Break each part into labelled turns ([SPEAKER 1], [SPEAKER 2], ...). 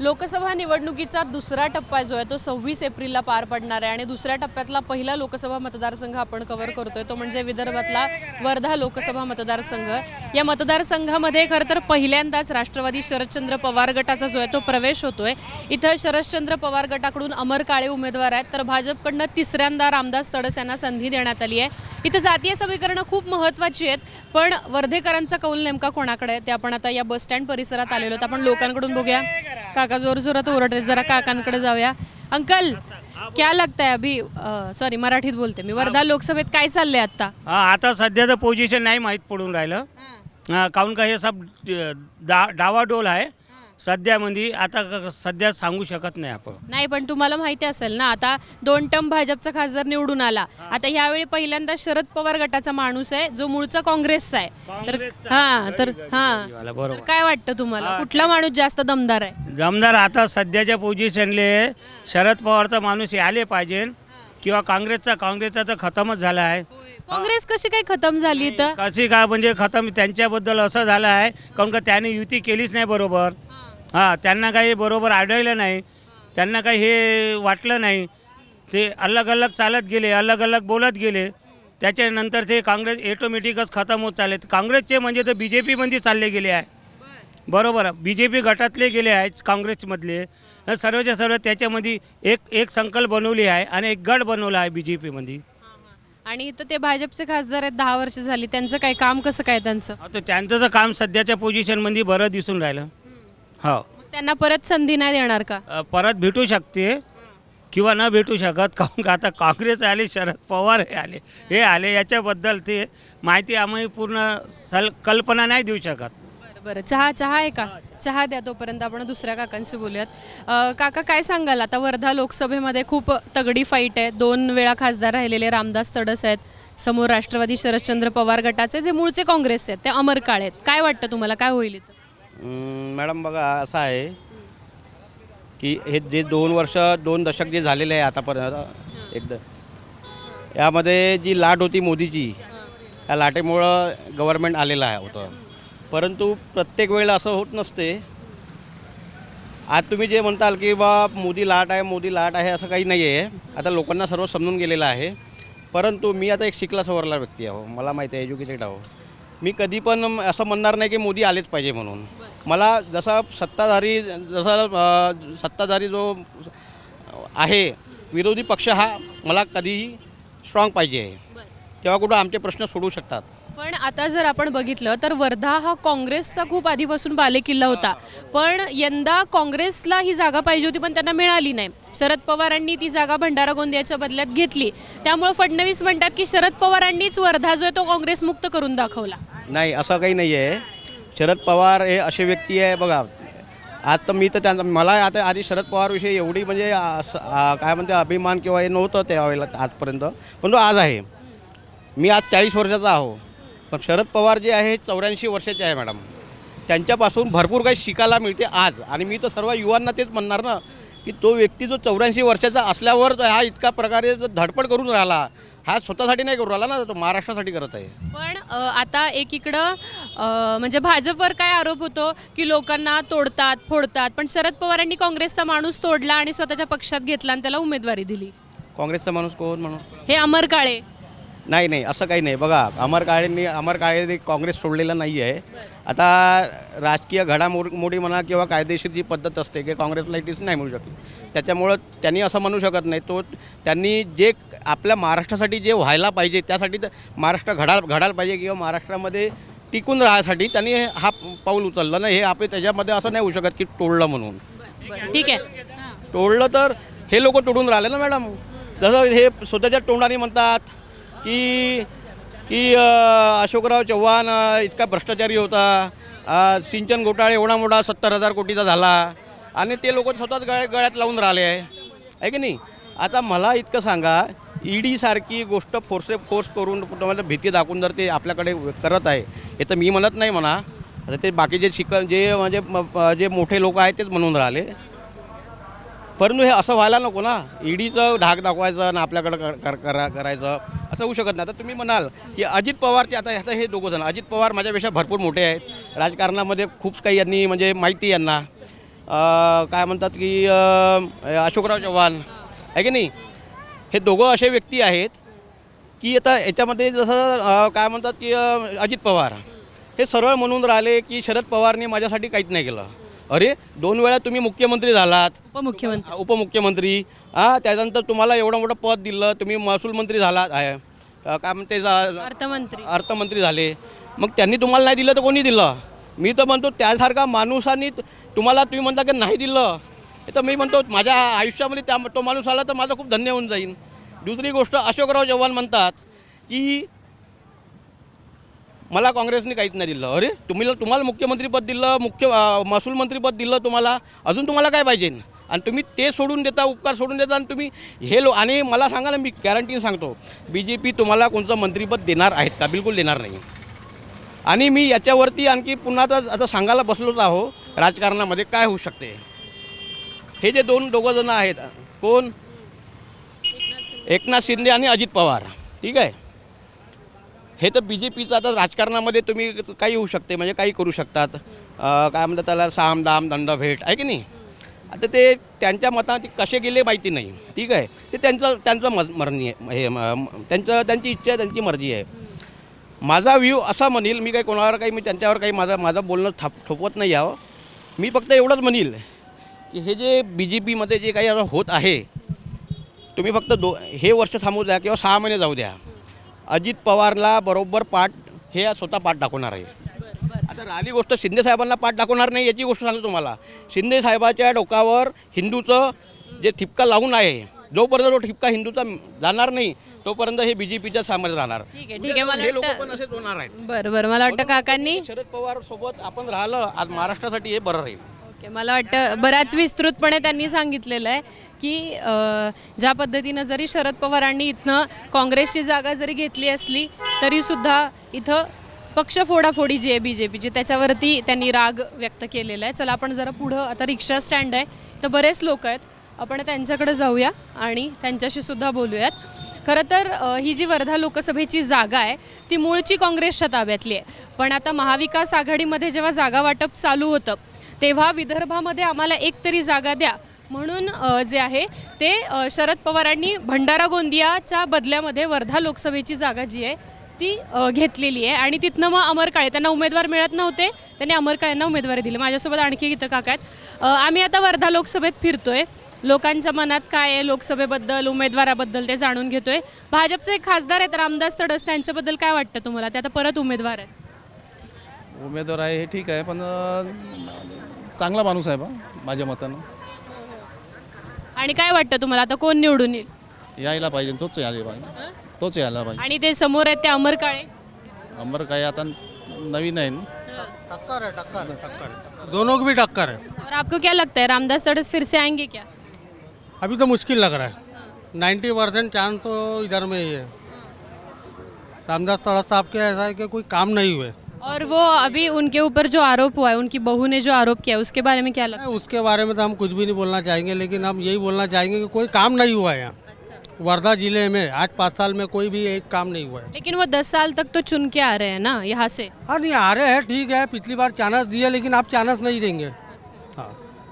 [SPEAKER 1] लोकसभा निवडणुकीचा दुसरा टप्पा जो आहे तो सव्वीस एप्रिलला पार पडणार आहे आणि दुसऱ्या टप्प्यातला पहिला लोकसभा मतदारसंघ आपण कव्हर करतोय तो म्हणजे विदर्भातला वर्धा लोकसभा मतदारसंघ. या मतदारसंघामध्ये खरं तर पहिल्यांदाच राष्ट्रवादी शरदचंद्र पवार गटाचा जो आहे तो प्रवेश होतोय. इथं शरदचंद्र पवार गटाकडून अमर काळे उमेदवार आहेत तर भाजपकडनं तिसऱ्यांदा रामदास तडस यांना संधी देण्यात आली आहे. इथं जातीय समीकरणं खूप महत्त्वाची आहेत पण वर्धेकरांचा कौल नेमका कोणाकडे आहे? ते आपण आता या बस स्टँड परिसरात आलेलो आहोत. आपण लोकांकडून बघूया. काका जोर जोरात ओरडते जरा काकांकडे जाऊया. अंकल क्या लगता है अभी सॉरी मराठीत बोलते मी. वर्धा लोकसभेत काय चाललंय आता
[SPEAKER 2] हा आता सध्याचं पोझिशन नाही माहीत पडून राहिलं. हा, काहून का हे सब अ, डा डावाडोल आहे. सध्यामध्ये आता क- सध्या सांगू शकत नाही आपण.
[SPEAKER 1] नाही पण तुम्हाला माहिती असेल ना आता दोन टर्म भाजपचा खासदार निवडून आला. आता ह्यावेळी पहिल्यांदा शरद पवार गटाचा माणूस आहे जो मूळचा काँग्रेसचा आहे. तर
[SPEAKER 2] काँग्रेसचा.
[SPEAKER 1] हा तर हा.
[SPEAKER 2] वाला,
[SPEAKER 1] तर
[SPEAKER 2] बरोबर
[SPEAKER 1] काय वाटतं तुम्हाला? कुठला माणूस जास्त दमदार आहे?
[SPEAKER 2] जमदार आता सध्याच्या पोझिशनले शरद पवारचा माणूस आले पाहिजे किंवा काँग्रेसचा काँग्रेसचा तर खतमच झाला आहे.
[SPEAKER 1] काँग्रेस कशी काय खतम झाली तर
[SPEAKER 2] कशी काय म्हणजे खतम? त्यांच्याबद्दल असं झालं आहे काहून का त्याने युती केलीच नाही बरोबर. हां त्यांना काही बरोबर आढळलं नाही. त्यांना काही हे वाटलं नाही. ते अलग अलग चालत गेले अलग अलग बोलत गेले. त्याच्यानंतर ते काँग्रेस ऑटोमॅटिकच खतम होत चालले. काँग्रेसचे म्हणजे तर बी जे पीमध्ये चालले गेले आहे. बरोबर. बी जे पी गटातले गेले आहेत काँग्रेसमधले. सर्वच्या सर्व त्याच्यामध्ये एक एक संकल्प बनवली आहे आणि एक गट बनवला आहे बी जे पीमध्ये
[SPEAKER 1] आणि इथं ते भाजपचे खासदार आहेत दहा वर्ष झाली. त्यांचं काय काम कसं काय त्यांचं?
[SPEAKER 2] आता त्यांचं तर काम सध्याच्या पोझिशनमध्ये बरं दिसून राहिलं. हो.
[SPEAKER 1] त्यांना परत संधी नाही देणार का?
[SPEAKER 2] अ, परत भेटू शकते. किंवा न भेटू शकत काहून का आता काँग्रेस आले शरद पवार हे आले. हे आले याच्याबद्दल ते माहिती आम्ही पूर्ण सल कल्पना नाही देऊ शकत.
[SPEAKER 1] बरं बरं. चहा चहा आहे का? चहा द्या तोपर्यंत आपण दुसऱ्या काकांशी बोलूयात. अं, काका काय सांगाल? आता वर्धा लोकसभेमध्ये खूप तगडी फाईट आहे. दोन वेळा खासदार राहिलेले रामदास तडस आहेत. समोर राष्ट्रवादी शरदचंद्र पवार गटाचे जे मूळचे काँग्रेस आहेत ते अमर काळे आहेत. काय वाटतं तुम्हाला? काय होईल इथं?
[SPEAKER 3] मॅडम बघा असं आहे की हे जे दोन वर्ष दोन दशक जे झालेले आहे आतापर्यंत एकदा. यामध्ये जी लाट होती मोदीची त्या लाटेमुळं गव्हर्नमेंट आलेलं आहे होतं. परंतु प्रत्येक वेळेला असं होत नसते. आज तुम्ही जे म्हणताल की बा मोदी लाट आहे मोदी लाट आहे असं काही नाही आहे आता लोकांना सर्व समजून गेलेलं आहे. परंतु मी आता एक शिकला सवरला व्यक्ती आहो. मला माहिती आहे एज्युकेटेड आहो. मी कधी पण असं म्हणणार नाही की मोदी आलेच पाहिजे म्हणून. मला जसा सत्ताधारी जसा सत्ताधारी जो आहे विरोधी पक्ष हा मला कधीही स्ट्रॉंग पाहिजे आहे. तेव्हा कुठं आमचे प्रश्न सोडू शकतात.
[SPEAKER 1] पण आता जर आपण बघितलं तर वर्धा हा काँग्रेसचा खूप आधीपासून बालेकिल्ला होता. पण यंदा काँग्रेसला ही जागा पाहिजे होती पण त्यांना मिळाली नाही. शरद पवारांनी ती जागा भंडारा गोंदियाच्या बदल्यात घेतली. त्यामुळे फडणवीस म्हणतात की शरद पवारांनीच वर्धा जो आहे तो काँग्रेस मुक्त करून दाखवला.
[SPEAKER 3] नाही असं काही नाही आहे शरद पवार हे असे व्यक्ती आहे बघा. आज तर मी तर त्यांचा मला आता आधी शरद पवारविषयी एवढी म्हणजे असं, काय म्हणते अभिमान किंवा हे नव्हतं त्यावेळेला आजपर्यंत. पण तो आज आहे. मी आज चाळीस वर्षाचा आहो. पण शरद पवार जे आहे चौऱ्याऐंशी वर्षाचे आहे मॅडम. त्यांच्यापासून भरपूर काही शिकायला मिळते आज. आणि मी तर सर्व युवांना तेच म्हणणार ना की तो व्यक्ती जो चौऱ्याऐंशी वर्षाचा असल्यावर हा इतका प्रकारे जो धडपड करून राहिला हा स्वतःसाठी नाही करून राहिला ना तो महाराष्ट्रासाठी करत आहे.
[SPEAKER 1] पण अ, आता एकीकडं अ, म्हणजे भाजपवर काय आरोप होतो की लोकांना तोडतात फोडतात पण शरद पवारांनी काँग्रेसचा माणूस तोडला आणि स्वतःच्या पक्षात घेतला आणि त्याला उमेदवारी दिली.
[SPEAKER 3] काँग्रेसचा माणूस कोण म्हणून?
[SPEAKER 1] हे अमर काळे.
[SPEAKER 3] नाही नाही असं काही नाही. बघा अमर काळेंनी अमर काळेंनी काँग्रेस सोडलेलं नाही आहे आता राजकीय घडामोडी म्हणा किंवा कायदेशीर जी पद्धत असते की काँग्रेसला इटीस नाही मिळू शकली त्याच्यामुळं त्यांनी असं म्हणू शकत नाही. तो त्यांनी जे आपल्या महाराष्ट्रासाठी जे व्हायला पाहिजे त्यासाठी तर महाराष्ट्र घडाल घडायला पाहिजे किंवा महाराष्ट्रामध्ये टिकून राहण्यासाठी त्यांनी हा पाऊल उचललं ना हे आपण त्याच्यामध्ये असं नाही होऊ शकत की तोडलं म्हणून.
[SPEAKER 1] ठीक आहे.
[SPEAKER 3] तोडलं तर हे लोक तोडून राहिले ना मॅडम. जसं हे स्वतःच्या तोंडाने म्हणतात की की अशोकराव चव्हाण इतका भ्रष्टाचारी होता. सिंचन घोटाळे एवढा मोठा सत्तर हजार कोटीचा झाला. आणि ते लोक स्वतःच गळ्या गळ्यात लावून राहिले. आहे आहे की नाही? आता मला इतकं सांगा ईडीसारखी गोष्ट फोर्से फोर्स करून तुम्हाला भीती दाखवून जर ते आपल्याकडे करत आहे हे तर मी म्हणत नाही म्हणा. आता ते बाकीचे शिक जे म्हणजे म- जे मोठे लोक आहेत तेच म्हणून राहिले. परंतु हे असं व्हायला नको ना. ईडीचं ढाक दाखवायचं आणि आपल्याकडं कर- कर- करा करायचं. असं होऊ शकत नाही. आता तुम्ही म्हणाल की अजित पवारचे आता आता हे दोघं जण अजित पवार माझ्यापेक्षा भरपूर मोठे आहेत. राजकारणामध्ये खूप काही यांनी म्हणजे माहिती यांना. काय म्हणतात की अशोकराव चव्हाण आहे की नाही? हे दोघं असे व्यक्ती आहेत की आता याच्यामध्ये जसं काय म्हणतात की अजित पवार हे सरळ म्हणून राहिले की शरद पवारने माझ्यासाठी काहीच नाही केलं. अरे दोन वेळा तुम्ही मुख्यमंत्री झालात.
[SPEAKER 1] उपमुख्यमंत्री.
[SPEAKER 3] उपमुख्यमंत्री. हां त्यानंतर तुम्हाला एवढं मोठं पद दिलं तुम्ही महसूल मंत्री झालात. आहे. अं, काय म्हणते जा-
[SPEAKER 1] अर्थमंत्री.
[SPEAKER 3] अर्थमंत्री झाले. मग त्यांनी तुम्हाला नाही दिलं तर कोणी दिलं? मी तर म्हणतो त्यासारखा माणूसानी त- तुम्हाला तुम्ही म्हणता की नाही दिलं? हे तर मी म्हणतो माझ्या आयुष्यामध्ये त्या तो माणूस आला तर माझं खूप धन्य होऊन जाईल दुसरी गोष्ट अशोकराव चव्हाण म्हणतात की मला काँग्रेसने काहीच नाही दिलं. अरे तुम्ही तुम्हाला मुख्यमंत्रीपद दिलं मुख्य अं, महसूल मंत्रीपद दिलं तुम्हाला. अजून तुम्हाला काय पाहिजे? आणि तुम्ही ते सोडून देता उपकार सोडून देता आणि तुम्ही हे लो आणि मला सांगा ना मी गॅरंटीन सांगतो बी जे पी तुम्हाला कोणतं मंत्रीपद देणार आहेत का? बिलकुल देणार नाही. आणि मी याच्यावरती आणखी पुन्हा आता आता सांगायला बसलोच आहो राजकारणामध्ये काय होऊ शकते? हे जे दोन दोघं जण आहेत कोण? एकनाथ शिंदे आणि अजित पवार. ठीक आहे? हे तर बी जे पीचं आता राजकारणामध्ये तुम्ही काही होऊ शकते म्हणजे काही करू शकतात. काय म्हणतात त्याला साम दाम दंड भेट आहे की नाही? आता ते त्यांच्या मताने कसे गेले माहिती नाही. ठीक आहे? ते त्यांचं त्यांचं मज मरणी आहे हे म- त्यांचं त्यांची इच्छा आहे त्यांची मर्जी आहे. माझा व्ह्यू असा म्हणील मी काही कोणावर काही मी त्यांच्यावर काही माझं माझं बोलणं थाप थोपवत नाही यावं मी फक्त एवढंच म्हणील की हे जे बी जे पीमध्ये जे काही आता होत आहे तुम्ही फक्त दो हे वर्ष थांबू द्या किंवा सहा महिने जाऊ द्या. अजित पवारला बरोबर पाठ हे स्वतः पाठ दाखवणार आहे. आता राहिली गोष्ट शिंदे साहेबांना पाठ दाखवणार नाही याची गोष्ट सांगतो तुम्हाला. शिंदे साहेबाच्या डोकावर हिंदूचं जे ठिपका लावून आहे जोपर्यंत तो ठिपका हिंदूचा जाणार नाही तोपर्यंत हे बी जे पीच्या सामोरे राहणार
[SPEAKER 1] ठीक आहे ठीक आहे. मला
[SPEAKER 3] हे लोक
[SPEAKER 1] वाटतं
[SPEAKER 3] पण असेच होणार आहेत.
[SPEAKER 1] बरं बरं. मला वाटतं काकांनी
[SPEAKER 3] शरद पवार सोबत आपण राहिलं आज महाराष्ट्रासाठी हे बरं राहील.
[SPEAKER 1] ओके मला वाटतं बऱ्याच विस्तृतपणे त्यांनी सांगितलेलं आहे की अ, ज्या पद्धतीनं जरी शरद पवारांनी इथनं काँग्रेसची जागा जरी घेतली असली तरीसुद्धा इथं पक्ष फोडाफोडी जी आहे बी जे पीची त्याच्यावरती त्यांनी राग व्यक्त केलेला आहे. चला आपण जरा पुढं आता रिक्षा स्टँड आहे तर बरेच लोक आहेत. आपण त्यांच्याकडे जाऊया आणि त्यांच्याशी सुद्धा बोलूयात. खरं तर ही जी वर्धा लोकसभेची जागा आहे ती मूळची काँग्रेसच्या ताब्यातली आहे. पण आता महाविकास आघाडीमध्ये जेव्हा जागा वाटप चालू होतं तेव्हा विदर्भामध्ये आम्हाला एक तरी जागा द्या. म्हणून जे आहे ते शरद पवारांनी भंडारा गोंदियाच्या बदल्यामध्ये वर्धा लोकसभेची जागा जी आहे ती घेतलेली आहे. आणि तिथनं मग अमर काळे त्यांना उमेदवार मिळत नव्हते त्यांनी अमर काळेंना उमेदवारी दिली. माझ्यासोबत आणखी इथं काका आहेत. आम्ही आता वर्धा लोकसभेत फिरतोय. लोकांच्या मनात काय आहे लोकसभेबद्दल उमेदवाराबद्दल ते जाणून घेतोय. भाजपचे एक खासदार आहेत रामदास तडस. त्यांच्याबद्दल काय वाटतं तुम्हाला? ते आता परत उमेदवार आहेत.
[SPEAKER 4] उमेदवार आहे हे ठीक आहे पण चांगला माणूस आहे बा माझ्या मतानं.
[SPEAKER 1] आणि काय वाटतं तुम्हाला? आता कोण निवडून येईल?
[SPEAKER 4] यायला पाहिजे तोच यायला पाहिजे. तोच यायला पाहिजे.
[SPEAKER 1] आणि ते समोर आहेत ते अमर काळे?
[SPEAKER 4] अंबर आता नवीन आहे ना
[SPEAKER 5] टक्कर है टक्कर टक्कर दोनों की भी टक्कर है
[SPEAKER 1] और आपको क्या लगता है रामदास तड़स फिर से आएँगे क्या?
[SPEAKER 5] अभी तो मुश्किल लग रहा है। नाइन्टी परसेंट चांस तो इधर में ही है। रामदास तड़स साहब के ऐसा है कि कोई काम नहीं हुए।
[SPEAKER 1] और वो अभी उनके ऊपर जो आरोप हुआ है उनकी बहू ने जो आरोप किया है उसके बारे में क्या लगता है?
[SPEAKER 5] उसके बारे में तो हम कुछ भी नहीं बोलना चाहेंगे लेकिन हम यही बोलना चाहेंगे कि कोई काम नहीं हुआ है यहाँ। वर्धा जिले में आज पाँच साल में कोई भी एक काम नहीं हुआ
[SPEAKER 1] है। लेकिन वो दस साल तक तो चुन के आ रहे हैं ना यहाँ से?
[SPEAKER 5] हाँ नहीं आ रहे हैं ठीक है पिछली बार चांस दिया लेकिन आप चांस नहीं देंगे। हाँ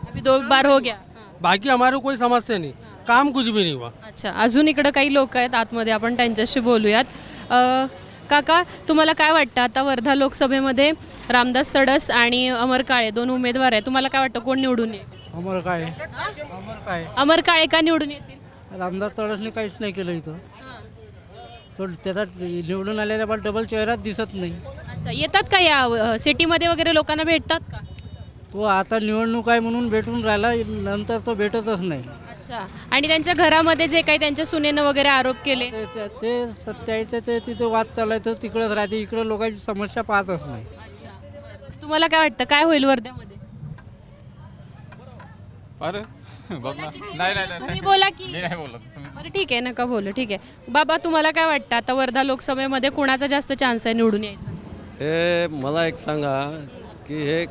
[SPEAKER 1] अभी दो बार हो गया?
[SPEAKER 5] बाकी हमारे कोई समस्या नहीं। काम कुछ भी नहीं हुआ।
[SPEAKER 1] अच्छा अजून इकडं काही लोक आहेत आतमध्ये आपण त्यांच्याशी बोलूयात. अ, काका तुम्हाला काय वाटतं आता वर्धा लोकसभेमध्ये रामदास तडस आणि अमर काळे दोन उमेदवार आहे तुम्हाला काय वाटतं कोण निवडून येईल?
[SPEAKER 6] अमर काय अमर काय
[SPEAKER 1] अमर काळे का निवडून येतील?
[SPEAKER 6] रामदास तडसने काहीच नाही केलं इथं. तो त्याचा निवडून आलेला पण डबल चेहराच दिसत नाही.
[SPEAKER 1] अच्छा येतात का या अ, सिटीमध्ये वगैरे लोकांना भेटतात का?
[SPEAKER 6] तो आता निवडणूक आहे म्हणून भेटून राहिला नंतर तो भेटतच नाही.
[SPEAKER 1] अच्छा. आणि त्यांच्या घरामध्ये जे काही त्यांच्या सुनेनं वगैरे आरोप केले?
[SPEAKER 6] ते ते- ते सत्याचं ते तिथे वाद चालायचं तिकडंच राहते इकडं लोकांची समस्या पाहतच नाही.
[SPEAKER 1] तुम्हाला काय वाटतं? काय होईल वर्ध्यामध्ये?
[SPEAKER 7] अरे नाही नाही नाही
[SPEAKER 1] तुम्ही बोला की.
[SPEAKER 7] मी नाही बोलत. तुम्ही
[SPEAKER 1] बरं ठीक आहे नका बोलू ठीक आहे. बाबा तुम्हाला काय वाटतं? आता वर्धा लोकसभेमध्ये कुणाचा जास्त चान्स आहे निवडून यायचा?
[SPEAKER 8] हे मला एक सांगा की हे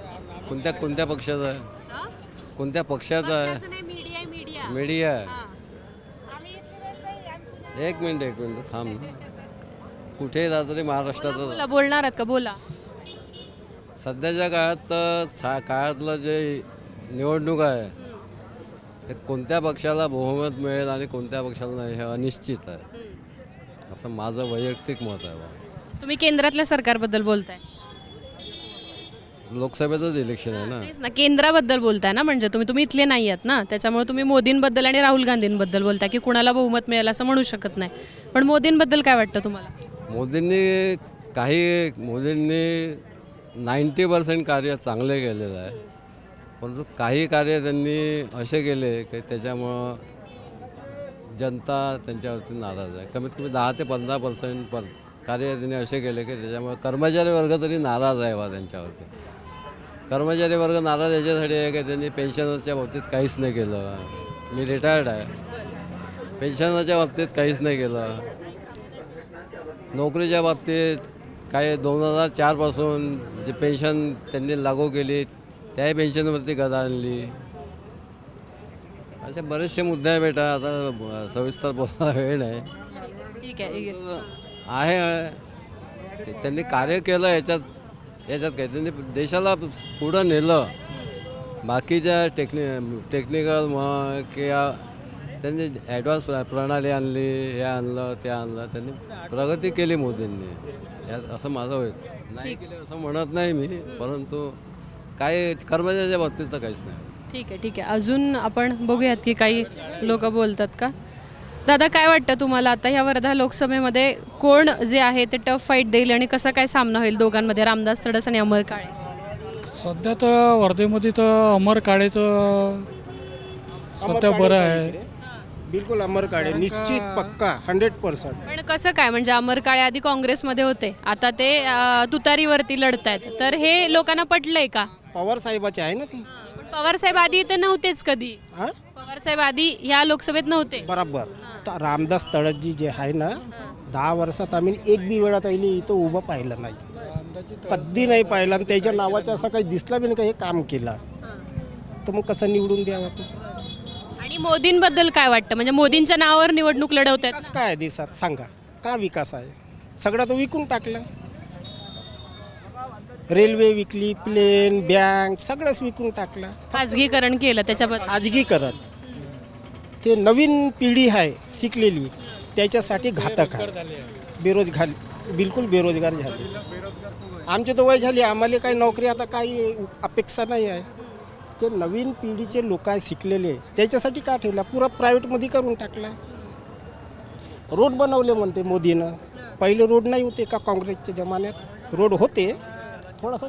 [SPEAKER 8] कोणत्या कोणत्या पक्षाचं आहे? कोणत्या पक्षाचं आहे?
[SPEAKER 1] मीडिया मीडिया
[SPEAKER 8] मीडिया आहे एक मिनिट एक मिनिट थांब. ना. कुठे राहतं ते महाराष्ट्रातच
[SPEAKER 1] बोला बोलणार आहात का? बोला.
[SPEAKER 8] सध्याच्या काळात तर सा काळातलं जे निवडणूक आहे ते कोणत्या पक्षाला बहुमत मिळेल आणि कोणत्या पक्षाला नाही हे अनिश्चित आहे. असं माझं वैयक्तिक मत आहे बा.
[SPEAKER 1] तुम्ही केंद्रातल्या सरकारबद्दल बोलताय.
[SPEAKER 8] लोकसभेचंच इलेक्शन आहे ना.
[SPEAKER 1] तेच ना. केंद्राबद्दल बोलताय ना म्हणजे तुम्ही तुम्ही इथले नाही आहात ना. त्याच्यामुळे तुम्ही मोदींबद्दल आणि राहुल गांधींबद्दल बोलताय की कुणाला बहुमत मिळेल असं म्हणू शकत नाही. पण मोदींबद्दल काय वाटतं तुम्हाला?
[SPEAKER 8] मोदींनी काही मोदींनी नाईंटी पर्सेंट कार्य चांगले केलेलं आहे. परंतु काही कार्य त्यांनी असे केले की त्याच्यामुळं जनता त्यांच्यावरती नाराज आहे. कमीत कमी दहा ते पंधरा पर्सेंट पर कार्य त्यांनी असे केले की त्याच्यामुळे कर्मचारी वर्ग तरी नाराज आहे बा त्यांच्यावरती. कर्मचारी वर्ग नाराज याच्यासाठी आहे की त्यांनी पेन्शनरच्या बाबतीत काहीच नाही केलं. मी रिटायर्ड आहे. पेन्शनरच्या बाबतीत काहीच नाही केलं. नोकरीच्या बाबतीत काही दोन हजार चारपासून जे पेन्शन त्यांनी लागू केली त्याही पेन्शनवरती गदा आणली. असे बरेचसे मुद्दे आहे बेटा आता सविस्तर बोलायला वेळ नाही.
[SPEAKER 1] ठीक आहे आहे.
[SPEAKER 8] ते- त्यांनी कार्य केलं याच्यात याच्यात काय त्यांनी देशाला पुढं नेलं. बाकीच्या टेक्नि टेक्निकल मग किंवा त्यांनी ॲडव्हान्स प्र प्रणाली आणली हे आणलं ते आणलं. त्यांनी प्रगती केली मोदींनी. यात असं माझं होईल. नाही केली असं म्हणत नाही मी परंतु काय कर्मचाऱ्याच्या बाबतीत तर काहीच नाही.
[SPEAKER 1] ठीक आहे ठीक आहे. अजून आपण बघूयात की काही लोक बोलतात का? दादा काय वाटतं तुम्हाला आता ह्या वर्धा लोकसभेमध्ये कोण जे आहे ते टफ फाईट देईल आणि कसा काय सामना होईल दोघांमध्ये? रामदास तडस आणि अमर काळे.
[SPEAKER 9] सध्या तर वर्धेमध्ये तर अमर काळेचं सध्या बरं आहे.
[SPEAKER 10] बिलकुल अमर काळे निश्चित पक्का हंड्रेड पर्सेंट
[SPEAKER 1] पण कसं काय? म्हणजे अमर काळे आधी काँग्रेसमध्ये होते. आता ते अं, तुतारीवरती लढतायत. तर हे लोकांना पटलंय का?
[SPEAKER 10] पवार साहेबाचे आहे ना ते?
[SPEAKER 1] पण पवार साहेब आधी इथे नव्हतेच कधी.
[SPEAKER 10] हा?
[SPEAKER 1] पवार साहेब आधी ह्या लोकसभेत नव्हते.
[SPEAKER 10] बरोबर. तर रामदास तळसजी जे आहे ना दहा वर्षात आम्ही एक बी वेळात आईली इथं उभं पाहिलं नाही. कधी नाही पाहिलं आणि त्याच्या नावाचं असं काही दिसलं बी नाही का हे काम केलं. तर मग कसं निवडून द्यावं आपण?
[SPEAKER 1] आणि मोदींबद्दल काय वाटतं? म्हणजे मोदींच्या नावावर निवडणूक लढवत आहेत
[SPEAKER 10] विकास काय आहे देशात? सांगा. का विकास आहे? सगळं तो विकून टाकलं. रेल्वे विकली प्लेन बँक सगळंच विकून टाकलं.
[SPEAKER 1] खाजगीकरण केलं त्याच्याबद्दल?
[SPEAKER 10] खाजगीकरण. ते नवीन पिढी आहे शिकलेली त्याच्यासाठी घातक आहे. बेरोजगार बिलकुल बेरोजगार झाले. आमचे तर वय झाली आम्हाला काही नोकरी आता काही अपेक्षा नाही आहे. जे नवीन पिढीचे लोक आहे शिकलेले त्याच्यासाठी का ठेवला? पुरा प्रायव्हेटमध्ये करून टाकला. रोड बनवले म्हणते मोदीनं. पहिले रोड नाही होते का काँग्रेसच्या जमान्यात? रोड होते. थोडासा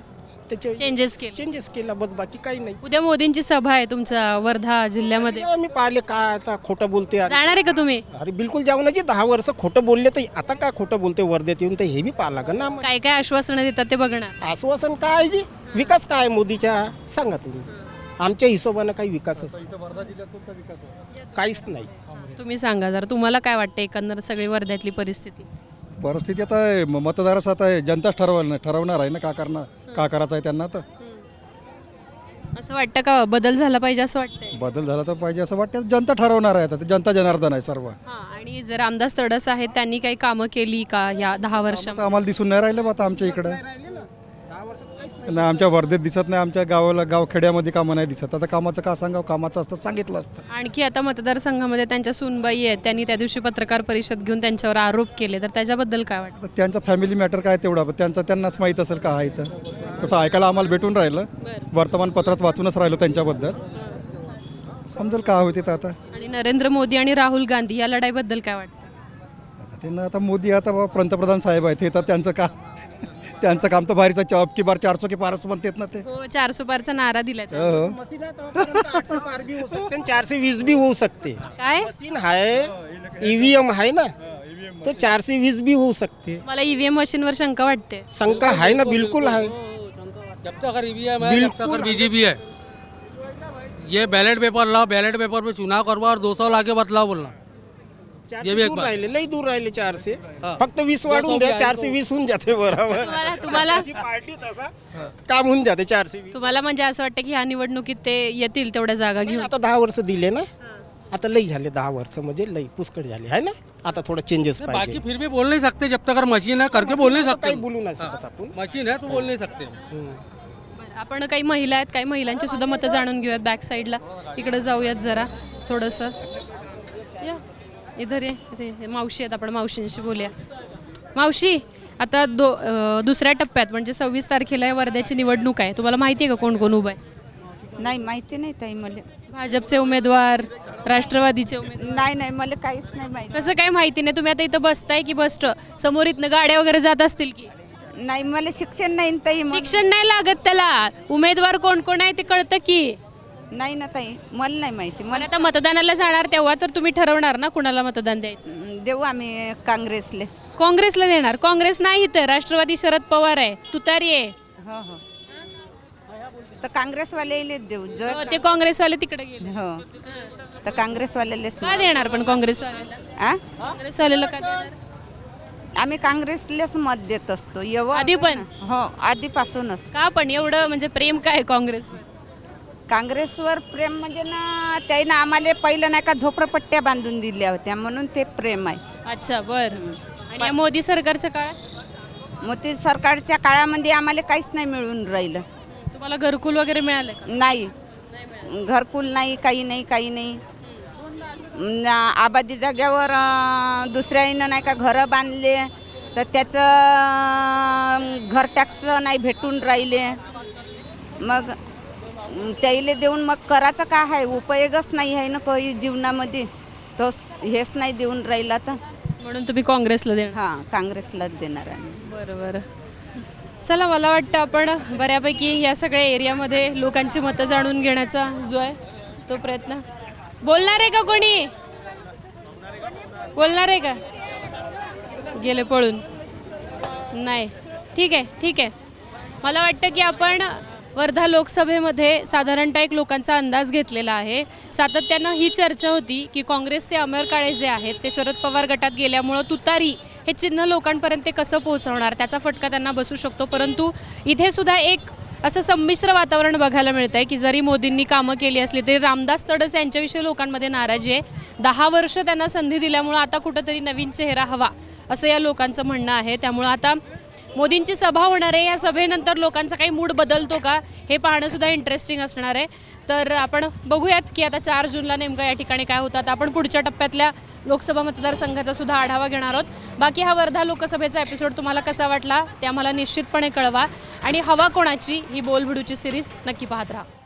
[SPEAKER 10] त्याचे
[SPEAKER 1] चेंजेस केले.
[SPEAKER 10] चेंजेस केला बस बाकी काही नाही.
[SPEAKER 1] उद्या मोदींची सभा आहे तुमच्या वर्धा जिल्ह्यामध्ये.
[SPEAKER 10] मी पाहिले काय आता खोटं बोलते अरे
[SPEAKER 1] जाणार आहे का तुम्ही?
[SPEAKER 10] अरे बिलकुल जाऊ नये दहा वर्ष खोटं बोलले तर आता काय खोटं बोलते वर्ध्यात येऊन तर हे बी पाहा लागेल ना आम्हाला.
[SPEAKER 1] काय काय आश्वासनं देतात ते बघणार
[SPEAKER 10] आश्वासन काय आहे जी? विकास काय आहे मोदीच्या? सांगा तुम्ही. आमच्या हिशोबानं काही विकासच नाही. काहीच नाही.
[SPEAKER 1] तुम्ही सांगा जरा तुम्हाला काय वाटतं एकंदर सगळी वर्ध्यातली परिस्थिती?
[SPEAKER 11] परिस्थिती आता आहे, म- मतदारच आता आहे. जनताच ठरवलं ठरवणार आहे ना का करणार का करायचं आहे त्यांना तर.
[SPEAKER 1] असं वाटतं का? बदल झाला पाहिजे असं वाटतंय.
[SPEAKER 11] बदल झाला तर पाहिजे असं वाटतं जनता ठरवणार आहे आता. ते जनता जनार्दन आहे सर्व.
[SPEAKER 1] हा आणि जर रामदास तडस आहेत त्यांनी काही कामं केली का या दहा वर्षात
[SPEAKER 11] आता आम्हाला दिसून नाही राहिलं बा आता आमच्या इकडं. नाही आमच्या वर्धेत दिसत नाही आमच्या गावाला गावखेड्यामध्ये कामं नाही दिसत. आता कामाचं का सांगावं? कामाचं असतं सांगितलं असतं.
[SPEAKER 1] आणखी आता मतदारसंघामध्ये त्यांच्या सुनबाई आहेत त्यांनी त्या दिवशी पत्रकार परिषद घेऊन त्यांच्यावर आरोप केले. तर त्याच्याबद्दल काय वाटतं?
[SPEAKER 11] त्यांचा फॅमिली मॅटर काय तेवढा पण त्यांचं त्यांनाच माहीत असेल का आहे तर तसं ऐकायला आम्हाला भेटून राहिलं. वर्तमानपत्रात वाचूनच राहिलो त्यांच्याबद्दल. समजेल का होते तर आता?
[SPEAKER 1] आणि नरेंद्र मोदी आणि राहुल गांधी या लढाईबद्दल काय वाटतं?
[SPEAKER 11] आता त्यांना आता मोदी आता बा पंतप्रधान साहेब आहेत हे तर त्यांचं का? त्यांचं काम तर भारीचं चौक की बार चारसो की पारस म्हणतात ना ते.
[SPEAKER 1] हो चारसो पारचा नारा दिला
[SPEAKER 11] हो. हो
[SPEAKER 10] आहे शकते चारशे वीस बी होऊ शकते.
[SPEAKER 1] काय?
[SPEAKER 10] मशीन आहे ईव्हीएम आहे ना? तो चारशे वीस बी होऊ सकते
[SPEAKER 1] मला ईव्हीएम मशीनवर शंका वाटते.
[SPEAKER 10] शंका आहे ना बिलकुल आहे
[SPEAKER 5] जब तक अगर ईवीएम है जब तक अगर बीजेपी है ये बैलेट पेपर लाओ बैलेट पेपर पे चुनाव करवाओ और दो सौ ला के बतलाओ बोलना।
[SPEAKER 10] चारशे
[SPEAKER 5] भी एक
[SPEAKER 10] दूर
[SPEAKER 5] बात.
[SPEAKER 10] राहिले लई दूर राहिले चारशे. फक्त वीस वाढून द्या चारशे वीस होऊन जाते बरोबर.
[SPEAKER 1] तुम्हाला तुम्हाला
[SPEAKER 10] पार्टी तसा काम होऊन जाते चारशे वीस.
[SPEAKER 1] तुम्हाला म्हणजे असं वाटतं की ह्या निवडणुकीत ते येतील तेवढ्या जागा घेऊन?
[SPEAKER 10] आता दहा वर्ष दिले ना. आता लई झाले दहा वर्ष म्हणजे लई पुष्कळ झाले. आहे ना? आता थोडं चेंजेस
[SPEAKER 5] बाकी
[SPEAKER 10] पाहिजे.
[SPEAKER 5] फिर भी बोल नहीं सकते जब तक अगर मशीन है करके बोल नहीं सकते
[SPEAKER 10] काही बोलू नाही शकत आपण.
[SPEAKER 5] मशीन है तो बोल नहीं सकते.
[SPEAKER 1] बरं, आपण काही महिला आहेत काही महिलांची सुद्धा मतं जाणून घेऊयात बॅक साईडला इकडे जाऊयात जरा थोडंसं. इधर ये इथे हे मावशी आहेत आपण मावशींशी बोलूया. मावशी आता दो अं, दुसऱ्या टप्प्यात म्हणजे सव्वीस तारखेला या वर्ध्याची निवडणूक आहे. तुम्हाला माहिती आहे का कोण कोण उभं आहे?
[SPEAKER 12] नाही माहिती नाही ताई मला.
[SPEAKER 1] भाजपचे उमेदवार राष्ट्रवादीचे उमेदवार?
[SPEAKER 12] नाही नाही मला काहीच नाही माहिती.
[SPEAKER 1] कसं काय माहिती नाही? तुम्ही आता इथं बसताय की बसत समोर इथनं गाड्या वगैरे जात असतील की?
[SPEAKER 12] नाही मला शिक्षण नाही ना ताई मग-
[SPEAKER 1] शिक्षण नाही लागत त्याला. उमेदवार कोण कोण आहे ते कळतं की?
[SPEAKER 12] नाही ना ताई मला नाही माहिती.
[SPEAKER 1] मला आता मतदानाला जाणार तेव्हा तर तुम्ही ठरवणार ना कुणाला मतदान द्यायचं?
[SPEAKER 12] अं, देऊ आम्ही काँग्रेसले.
[SPEAKER 1] काँग्रेसला देणार. काँग्रेस नाही तर राष्ट्रवादी शरद पवार आहे. तुतारी आहे.
[SPEAKER 12] हो हो. तर काँग्रेसवाल्यालाच देऊ. जर
[SPEAKER 1] हो, ते काँग्रेसवाले तिकडे गेले.
[SPEAKER 12] हो. तर काँग्रेसवाल्यालाच
[SPEAKER 1] का देणार पण काँग्रेसवाल्याला?
[SPEAKER 12] आ?
[SPEAKER 1] काँग्रेसवाल्याला का देणार?
[SPEAKER 12] आम्ही काँग्रेसलाच मत देत असतो. एवढं
[SPEAKER 1] आधी पण?
[SPEAKER 12] हो आधीपासूनच.
[SPEAKER 1] का पण? एवढं म्हणजे प्रेम काय काँग्रेस
[SPEAKER 12] काँग्रेसवर प्रेम म्हणजे ना त्यानं आम्हाला पहिलं नाही का झोपडपट्ट्या बांधून दिल्या होत्या म्हणून ते प्रेम आहे.
[SPEAKER 1] अच्छा बर. आणि या मोदी सरकारच्या काळात?
[SPEAKER 12] मोदी सरकारच्या काळामध्ये आम्हाला काहीच नाही मिळून राहिलं.
[SPEAKER 1] तुम्हाला घरकुल वगैरे मिळालं का?
[SPEAKER 12] नाही. घरकुल नाही काही नाही काही नाही. न, आबादी जाग्यावर अं, दुसऱ्यानं नाही का घरं बांधले तर त्याचं अं, घर टॅक्स नाही भेटून राहिले. मग त्याईले देऊन मग करायचं का आहे उपयोगच नाही आहे ना काही जीवनामध्ये. तो हेच नाही देऊन राहिला तर.
[SPEAKER 1] म्हणून तुम्ही काँग्रेसला देणार.
[SPEAKER 12] हां काँग्रेसलाच देणार आहे.
[SPEAKER 1] बरं बरं. चला मला वाटतं आपण बऱ्यापैकी या सगळ्या एरियामध्ये लोकांची मतं जाणून घेण्याचा जो आहे तो प्रयत्न. बोलणार आहे का कोणी? बोलणार आहे का? गेले पळून. नाही. ठीक आहे ठीक आहे. मला वाटतं की आपण वर्धा लोकसभेमध्ये साधारणतः एक लोकांचा अंदाज घेतलेला आहे. सातत्यानं ही चर्चा होती की काँग्रेसचे अमर काळे जे आहेत ते शरद पवार गटात गेल्यामुळं तुतारी हे चिन्ह लोकांपर्यंत ते कसं पोहोचवणार? त्याचा फटका त्यांना बसू शकतो. परंतु इथे सुद्धा एक असं संमिश्र वातावरण बघायला मिळतं आहे की जरी मोदींनी कामं केली असली तरी रामदास तडस यांच्याविषयी लोकांमध्ये नाराजी आहे. दहा वर्ष त्यांना संधी दिल्यामुळं आता कुठंतरी नवीन चेहरा हवा असं या लोकांचं म्हणणं आहे. त्यामुळं आता मोदींची सभा होणार आहे. या सभेनंतर लोकांचा काही मूड बदलतो का? हे पाहणंसुद्धा इंटरेस्टिंग असणार आहे. तर आपण बघूयात की आता चार जूनला नेमकं या ठिकाणी काय होतात. आपण पुढच्या टप्प्यातल्या लोकसभा मतदारसंघाचा सुद्धा आढावा घेणार आहोत. बाकी हा वर्धा लोकसभेचा एपिसोड तुम्हाला कसा वाटला? ते आम्हाला निश्चितपणे कळवा. आणि हवा कोणाची? ही बोलबुडूची सिरीज नक्की पाहत राहा.